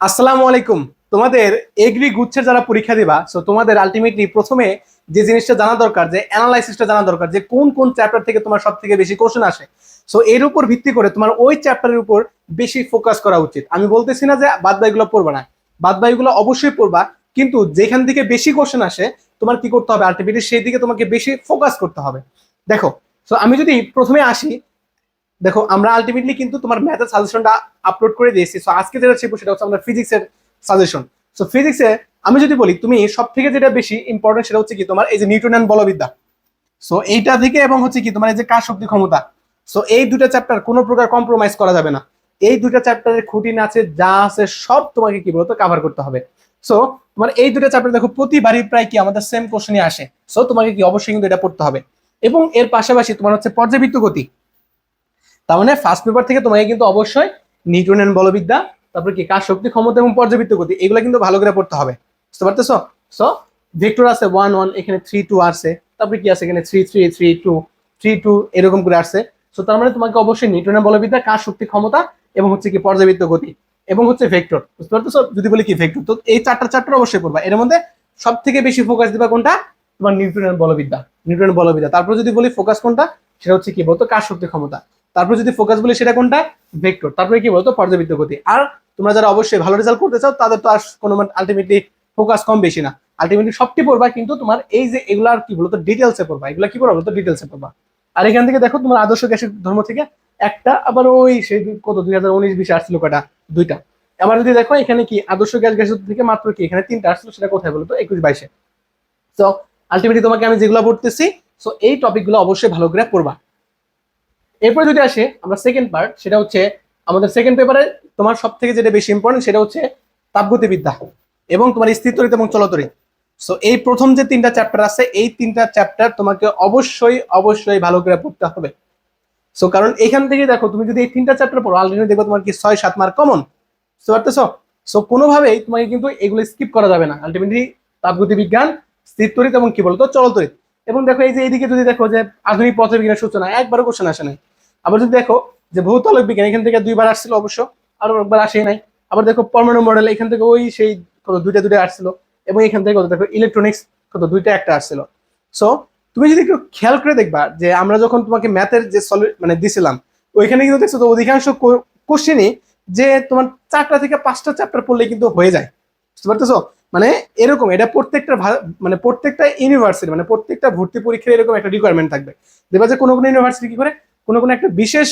আসসালামু আলাইকুম। তোমাদের এগ্রি গুচ্ছের যারা পরীক্ষা দিবা সো তোমাদের আলটিমেটলি প্রথমে যে জিনিসটা জানা দরকার, যে অ্যানালাইসিসটা জানা দরকার, যে কোন কোন চ্যাপ্টার থেকে তোমার সব থেকে বেশি কোশ্চেন আসে। সো এর উপর ভিত্তি করে তোমার ওই চ্যাপ্টারের উপর বেশি ফোকাস করা উচিত। আমি বলতেছি না যে বাদ বাকিগুলো পড়বা না। বাদ বাকিগুলো অবশ্যই পড়বা, কিন্তু যেখান থেকে বেশি কোশ্চেন আসে, তোমার কি করতে হবে? আলটিমেটলি সেই দিকে তোমাকে বেশি ফোকাস করতে হবে। দেখো সো আমি যদি প্রথমে আসি দেখো, আমরা আলটিমেটলি কিন্তু তোমার ম্যাথের সাজেশনটা আপলোড করে দিয়েছি। সো আজকে যেটা ছিল সেটা হচ্ছে আমাদের ফিজিক্সের সাজেশন সো ফিজিক্সে আমি যদি বলি, তুমি সব থেকে যেটা বেশি ইম্পর্টেন্ট সেটা হচ্ছে কি তোমার এই যে নিউটনিয়ান বলবিদ্যা। সো এইটা থেকে এবং হচ্ছে কি তোমার এই যে কার শক্তি ক্ষমতা। সো এই দুটো চ্যাপ্টার কোনো প্রকার কম্প্রোমাইজ করা যাবে না। এই দুটো চ্যাপ্টারের খুঁটিন আছে, যা আছে, সব তোমাকে কি বলতো কভার করতে হবে। সো তোমার এই দুটো চ্যাপ্টার দেখো, প্রতিবারই প্রায় কি আমাদের সেম কোশ্চেনই আসে। সো তোমাকে কি অবশ্যই কিন্তু এটা পড়তে হবে। এবং এর পাশাপাশি তোমার হচ্ছে পর্যাবৃত্ত গতি। তার মানে ফার্স্ট পেপার থেকে তোমাকে কিন্তু অবশ্যই নিউটনের বলবিদ্যা, তারপর কি, কার শক্তি ক্ষমতা এবং পর্যাবৃত্ত গতি, এগুলো কিন্তু ভালো করে পড়তে হবে। বুঝতে পারতেছো? সো ভেক্টর আছে ওয়ান ওয়ান এখানে থ্রি টু আসছে, তারপরে কি আছে এখানে three three three two three two এরকম করে আসছে। সো তার মানে তোমাকে অবশ্যই নিউটনের বলবিদ্যা, কার শক্তি ক্ষমতা এবং হচ্ছে কি পর্যাবৃত্ত গতি এবং হচ্ছে ভেক্টর বুঝতে পারতেছো? যদি বলি কি ভেক্টর তো এই চারটা চ্যাপ্টার অবশ্যই পড়বা। এর মধ্যে সব থেকে বেশি ফোকাস দিবা কোনটা? তোমার নিউটনের বলবিদ্যা নিউটনের বলবিদ্যা। তারপর যদি বলি ফোকাস কোনটা, সেটা হচ্ছে কি বলতো, কার শক্তি ক্ষমতা। তারপর যদি ফোকাস বলি সেটা কোনটা? ভেক্টর তারপরে কি বলতো? পর্যাবৃত্ত গতি। আর তোমরা যারা অবশ্যই ভালো রেজাল্ট করতে চাও, তাদের তো আর কোনো আলটিমেটলি ফোকাস কম বেশি না। আলটিমেটলি সবটি পড়বা, কিন্তু তোমার এই যে এগুলার কি বলতো ডিটেলসে পড়বা। এগুলা কি পড়বা বলতো? ডিটেলসে পড়বা। আর এখান থেকে দেখো, তোমার আদর্শ গ্যাসের ধর্ম থেকে একটা, আবার ওই সেই কত? দুই হাজার উনিশ, বিশে আসছিল কটা দুইটা। আবার যদি দেখো, এখানে কি আদর্শ গ্যাস গ্যাসের থেকে মাত্র কি? এখানে তিনটা আসছিল, সেটা কোথায় বলতো? একুশ বাইশে। তো আলটিমেটলি তোমাকে আমি যেগুলো পড়তেছি সো এই টপিকগুলো অবশ্যই ভালো করে পড়বা। এরপরে যদি আসে, আমরা সেকেন্ড পার্ট সেটা হচ্ছে আমাদের সেকেন্ড পেপারে তোমার সব থেকে যেটা বেশি ইম্পর্টেন্ট সেটা হচ্ছে তাপগতিবিদ্যা এবং তোমার স্থিতরিত এবং চলতরিত সো এই প্রথম যে তিনটা চ্যাপ্টার আছে, এই তিনটা চ্যাপ্টার তোমাকে অবশ্যই অবশ্যই ভালো করে পড়তে হবে। সো কারণ এখান থেকে দেখো, তুমি যদি এই তিনটা চ্যাপ্টার পড়ো অলরেডি দেখব তোমার কি ছয়, সাত মার্ক কমন বুঝতে পারতেছো? সো কোনোভাবেই তোমাকে কিন্তু এগুলো স্কিপ করা যাবে না। আলটিমেটলি তাপগতি বিজ্ঞান স্থিরতরিত এবং কি বলতো, চলতরিত। এবং দেখো, এই যে এইদিকে যদি দেখো যে আধুনিক পথবিজ্ঞানের সূচনা, একবারও কোশ্চেন আসে নাই। আবার যদি দেখো যে ভৌতলক বিজ্ঞান, এখান থেকে দুইবার আসছিল অবশ্য, আরও একবার আসেই নাই। আবার দেখো পরমাণু মডেল এখান থেকে ওই সেই কত দুইটা দুইটা আসছিল, এবং এখান থেকে কত দেখো ইলেকট্রনিক্স কত দুইটা একটা আসছিল। সো তুমি যদি একটু খেয়াল করে দেখবা যে আমরা যখন তোমাকে ম্যাথের যে সলি মানে দিছিলাম, ওইখানে কিন্তু দেখছ তো অধিকাংশ কোশ্চেনই যে তোমার চারটা থেকে পাঁচটা চ্যাপ্টার পড়লে কিন্তু হয়ে যায়। বুঝতে পারতেছো? মানে এরকম, এটা প্রত্যেকটা মানে প্রত্যেকটা ইউনিভার্সিটি মানে প্রত্যেকটা ভর্তি পরীক্ষার এরকম একটা রিকোয়ারমেন্ট থাকবে। দেখবা যে কোনো কোনো ইউনিভার্সিটি কি করে? কোনো কোনো একটা বিশেষ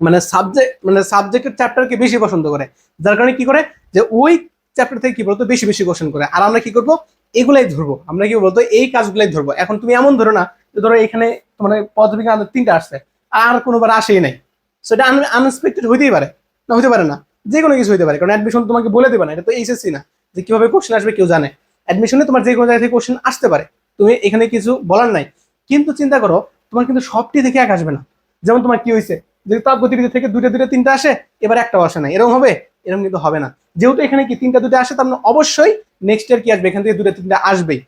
মানে সাবজেক্ট মানে সাবজেক্টের চ্যাপ্টারকে বেশি পছন্দ করে। যার কারণে কি করে? যে ওই চ্যাপ্টার থেকে কি বলতো? বেশি বেশি কোশ্চেন করে। আর আমরা কি করব? এগুলাই ধরবো। আমরা কি বলতো? এই কাজগুলাই ধরবো। এখন তুমি এমন ধরো না যে ধরো এখানে মানে পদবিজ্ঞান তিনটা আসছে। আর কোনোবার আসেই নাই। সেটা আনএক্সপেক্টেড হইতেই পারে। না হতে পারে না। যে কোনো কিছু হতে পারে। কারণ অ্যাডমিশন তোমাকে বলে দেবে না। এটা তো এইচএসসি না। যে কীভাবে কোশ্চেন আসবে কেউ জানে। অ্যাডমিশনে তোমার যে কোনো জায়গা থেকে কোশ্চেন আসতে পারে। তুমি এখানে কিছু বলার নাই। কিন্তু চিন্তা করো, তোমার কিন্তু সবটি থেকে এক আসবে না। যেমন তোমার কি হয়েছে? যদি তাপ গতিবিধি থেকে দুইটা দুইটা, তিনটা আসে, এবার একটাও আসে না। এরকম হবে, এরকম কিন্তু হবে না। যেহেতু এখানে কি তিনটা দুটো আসে, তার মানে অবশ্যই নেক্সট ইয়ার কি আসবে? এখান থেকে দুটো তিনটা আসবেই।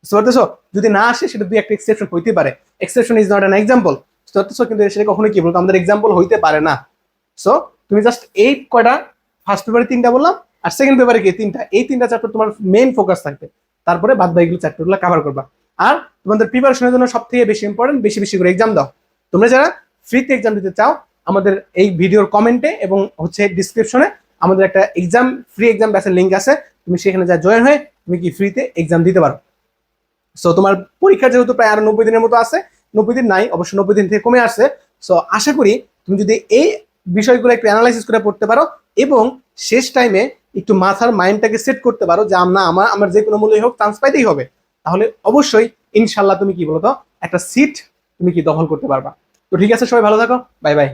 বুঝতে যদি না আসে, সেটা দুই একটা এক্সেপশন হইতে পারে। Exception is not an example বুঝতে কিন্তু সেটা কখনো কি বলতো? আমাদের এক্সাম্পল হইতে পারে না। সো তুমি জাস্ট এই কয়টা ফার্স্ট পেপারে তিনটা বললাম, আর সেকেন্ড পেপারে কি তিনটা? এই তিনটা চ্যাপ্টার তোমার মেইন ফোকাস থাকবে। তারপরে বাদ বাকিগুলো চ্যাপ্টারগুলো কভার করবা। আর তোমাদের প্রিপারেশনের জন্য সব থেকে বেশি ইম্পর্টেন্ট বেশি বেশি করে এক্সাম দাও। তোমরা যারা ফ্রিতে এক্সাম দিতে চাও, আমাদের এই ভিডিওর কমেন্টে এবং হচ্ছে ডিসক্রিপশনে আমাদের একটা এক্সাম ফ্রি এক্সাম ব্যাচের লিঙ্ক আছে। তুমি সেখানে যা জয়েন হয়ে তুমি কি ফ্রিতে এক্সাম দিতে পারো। সো তোমার পরীক্ষা যেহেতু প্রায় আরও নব্বই দিনের মতো আছে, নব্বই দিন নাই, অবশ্য নব্বই দিন থেকে কমে আসছে। সো আশা করি তুমি যদি এই বিষয়গুলো একটু অ্যানালাইসিস করে পড়তে পারো এবং শেষ টাইমে একটু মাথার মাইন্ডটাকে সেট করতে পারো যে আমরা আমার আমার যে কোনো মূল্যই হোক চান্স পাইতেই হবে। তাহলে অবশ্যই ইনশাল্লাহ তুমি কি বলতো, একটা সিট তুমি কি দখল করতে পারবা? তো ঠিক আছে সবাই ভালো থাকো। Bye bye.